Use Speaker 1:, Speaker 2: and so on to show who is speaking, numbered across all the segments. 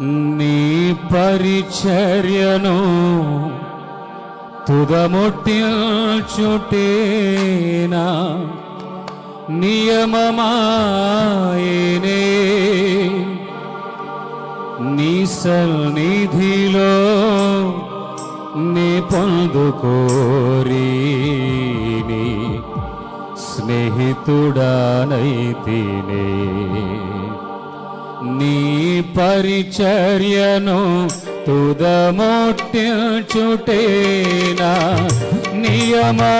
Speaker 1: నీ పరిచర్యను తుదముట్టించుటేనా నియమమాయనే? నీ సన్నిధిలో నీ పొందుకోరి స్నేహితుడానైతినే నీ పరిచర్యను తుదముట్టించుటేనా? నియమమాయనే.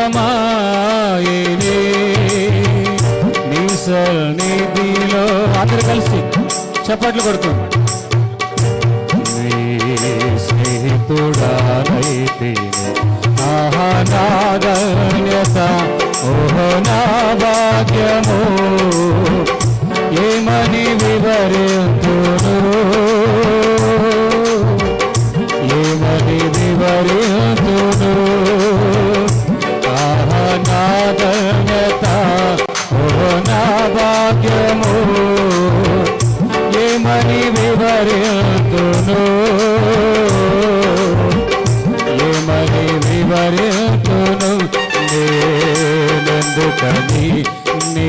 Speaker 1: నీ సన్నిధిలో అందరు కలిసి చప్పట్లు కొడుతుంది నీ స్నేహితుడానైతే ఆహా నాగన్యత ఓహో నా భాగ్యము. ఏమని వివరింతును ఏమని వివరింతును ఆహా నాగన్యత ఓహో నా భాగ్యము. ఏమని వివరింతును ఏమని వివరింతును నేనందుకని? నీ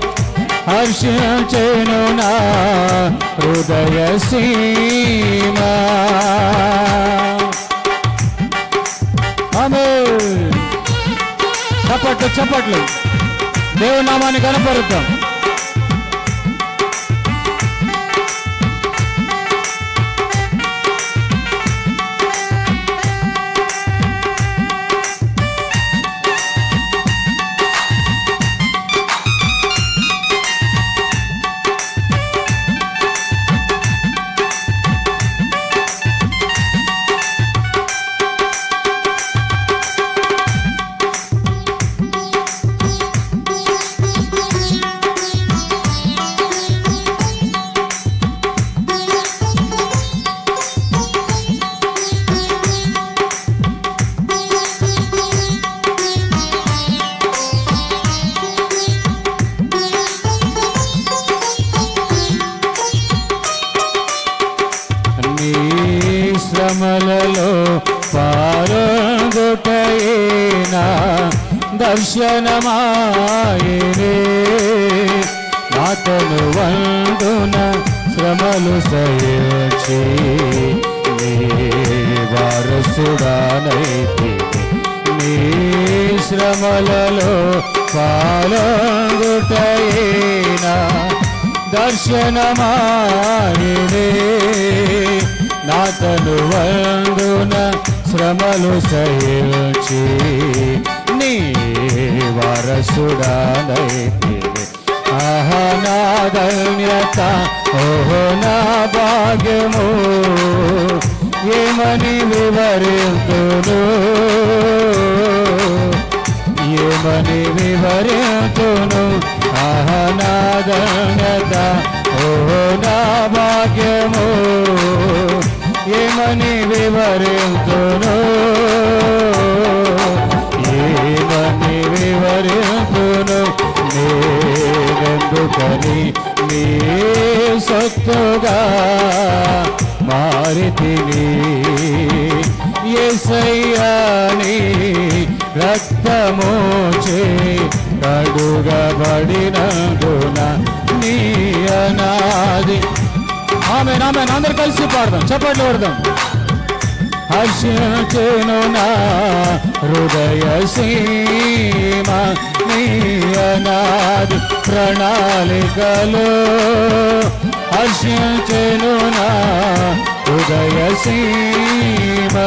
Speaker 1: హర్షించెను నా హృదయ సీమ. ఆమేన్. చప్పట్లు చప్పట్లు. దేవునామాన్ని కనపరుద్దాం. పారంగుటయేనా దర్శనమాయనే. నాతను వందున శ్రమలు సయచి నీ వారసుడానైతే నీ శ్రమలలో పాలంగుటయేనా దర్శనమాయనే. నాతను వందున శ్రమలు సహించి నీ వారసుడానైతే. ఆహా నా ధన్యత ఓహో నా భాగ్యము. ఏమని వివరింతును? ఏమని వివరింతును? ఆహా నా ధన్యత ఓహో నా భాగ్యము. ఏమని వివరింతును? ఏమని వివరింతును? నేనెందుకని నీ సత్తుగా మారితిని? ఎసయ్యాని రక్తమోచే కడుగబడిన ఆమె ఆమె అందరు కలిసి పాడదాం. చప్పట్లు పడదాం హర్షించెను నా హృదయ సీమ నీ అనాది ప్రణాళికలో. హర్షించెను నా హృదయ సీమ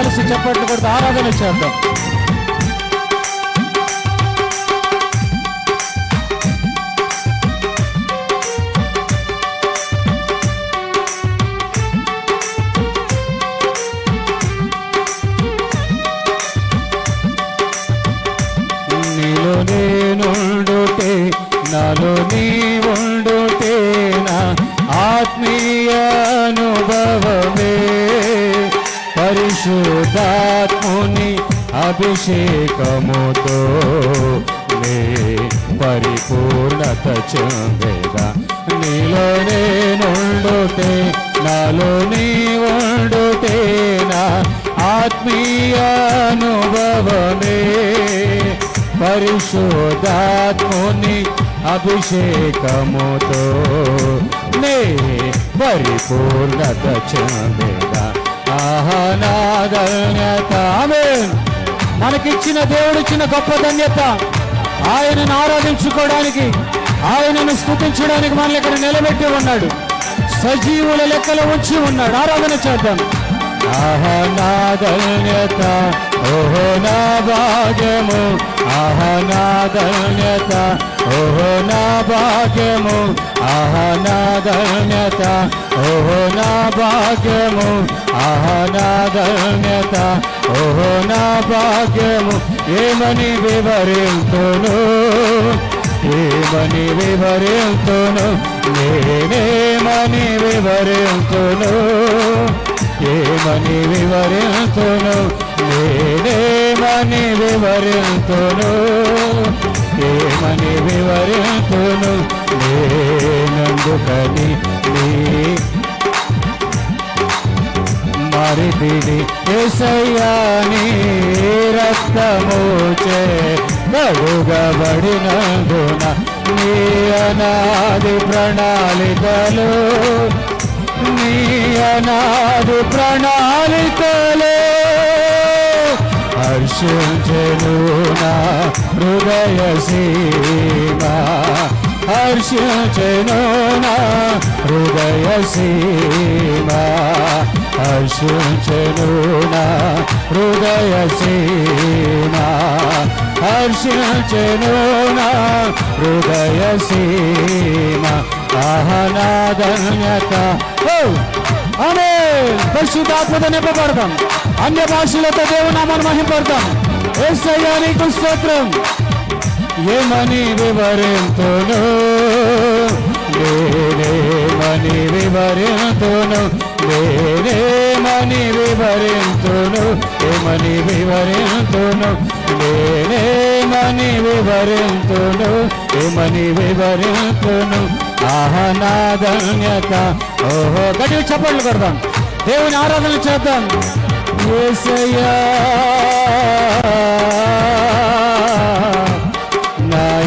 Speaker 1: కొడదాం కలిసి చప్పట్లు కొడుతూ ఆరాధన అభిషేకముతో నే పరిపూర్ణత చెందేదా? నీలో నేనుండుతే నాలో నీ ఉండుటే నా ఆత్మీయ అనుభవమే. పరిశోధాత్ముని అభిషేకముతో నే పరిపూర్ణత చెందేదా? ఆహనాదన్యత ఆమేన్. మనకిచ్చిన దేవుడిచ్చిన గొప్ప ధన్యత. ఆయనను ఆరాధించుకోవడానికి ఆయనను స్థుతించడానికి మనల్ని ఇక్కడ నిలబెట్టి ఉన్నాడు. సజీవుల లెక్కలో ఉంచి ఉన్నాడు. ఆరాధన చేద్దాం. ఆహా నా ధన్యత ఓహో నా భాగ్యము. ఆహా నా ధన్యత ఓహో నా భాగ్యము. ఆహా నా ధన్యత ఓహో నా భాగ్యము. ఆహా నా ధన్యత ఓహో నా భాగ్యము. ఏమని వివరింతును? ఏమని వివరింతును? నేనేమని వివరింతును? ఏమని వివరింతును? నేనేమని వివరింతును? ఏమని వివరింతును? నేనందుకని నీ మరిదిని ఎసయ్యాని రక్తమోచే కడుగబడినందున నీ అనాది ప్రణాళికలు నీ అనాది ప్రణాళికలు హర్షించెను నా హృదయ సీమా. హర్షించెను హృదయ సీమా. హర్షించెను హృదయ సీమా. హర్షించెను హృదయ సీమా. అహనాదన్యత అనే పరిశుద్ధాత్మత నింపబడతాం. అన్య భాషలతో దేవునామాన్ని మహింపడతాం. ఏసయ్యా నీకు స్తోత్రం. ఏమని వివరింతును నేనేమని వివరింతును నేనేమని వివరింతును ఏమని వివరింతును నేనేమని వివరింతును ఏమని వివరింతును ఆహనాదన్యత ఓహో గడివి చప్పట్లు కొడదాం. దేవుని ఆరాధన చేద్దాం. ఏసయ్యా.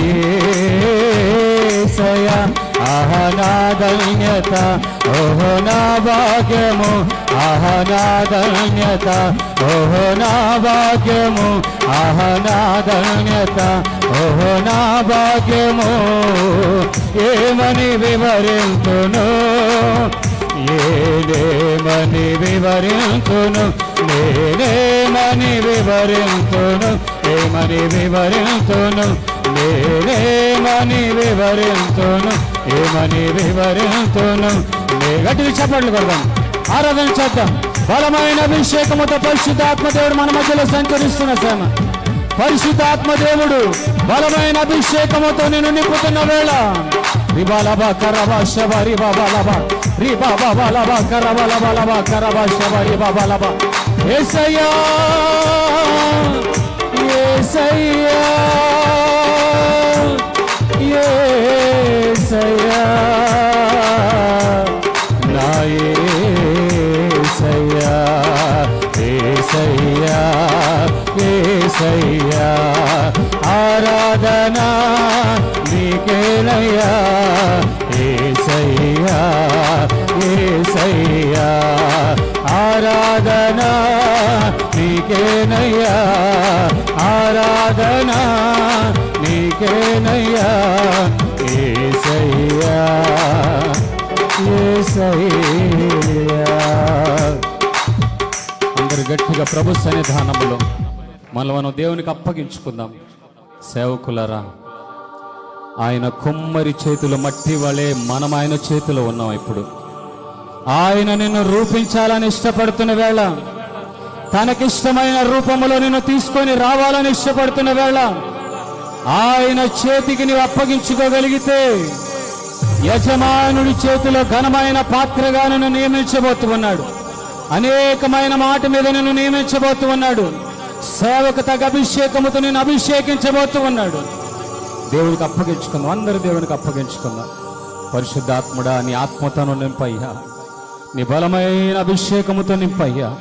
Speaker 1: నా యేసయ్య ఓహో నా భాగ్యము. ఆహనాదన్యత ఓహో నా భాగ్యము. ఆహనాదన్యత ఓహో నా భాగ్యము. ఏమని వివరించును? ఏదేమని వివరించును? నేనేమని వివరించును? ఏమని వివరించును? ఏమని వివరింతును ఏమని వివరింతును నే గట్టిగా చప్పట్లు కొడదాం. ఆరాధన చేద్దాం. బలమైన అభిషేకముతో పరిశుద్ధాత్మదేవుడు మన మధ్యలో సంచరిస్తున్న సేమ పరిశుద్ధాత్మదేవుడు బలమైన అభిషేకముతో నేను నింపుతున్న వేళ. రిబాలబా కరబా శబ రిబాబాలబా రిబాబాలబా కరబలబలబా కరబా శబ రిబాబాలబా యేసయ్యా యేసయ్యా యేసయ్యా నా యేసయ్యా యేసయ్యా యేసయ్యా ఆరాధన నీకేనయ్యా ఏసయ్యా ఏసయ్యా ఆరాధన నీకేనయ్యా ఆరాధన నీకేనయ్యా ఏసయ్యా అందరు గట్టిగా ప్రభు సన్నిధానంలో మనం మనం దేవునికి అప్పగించుకుందాం. సేవకులరా ఆయన కుమ్మరి చేతులు మట్టి వలె మనం ఆయన చేతిలో ఉన్నాం ఇప్పుడు. ఆయన నిన్ను రూపించాలని ఇష్టపడుతున్న వేళ తనకిష్టమైన రూపంలో నిన్ను తీసుకొని రావాలని ఇష్టపడుతున్న వేళ ఆయన చేతికి నీవు అప్పగించుకోగలిగితే యజమానుడి చేతిలో ఘనమైన పాత్రగా నన్ను నియమించబోతు ఉన్నాడు అనేకమైన మాట మీద నన్ను నియమించబోతు ఉన్నాడు సేవకు తగ్గ అభిషేకముతో నేను అభిషేకించబోతూ ఉన్నాడు దేవునికి అప్పగించుకుందాం. అందరు దేవునికి అప్పగించుకుందాం. పరిశుద్ధాత్ముడా నీ ఆత్మతను నింపయ్యా. నీ బలమైన అభిషేకముతో నింపయ్యా.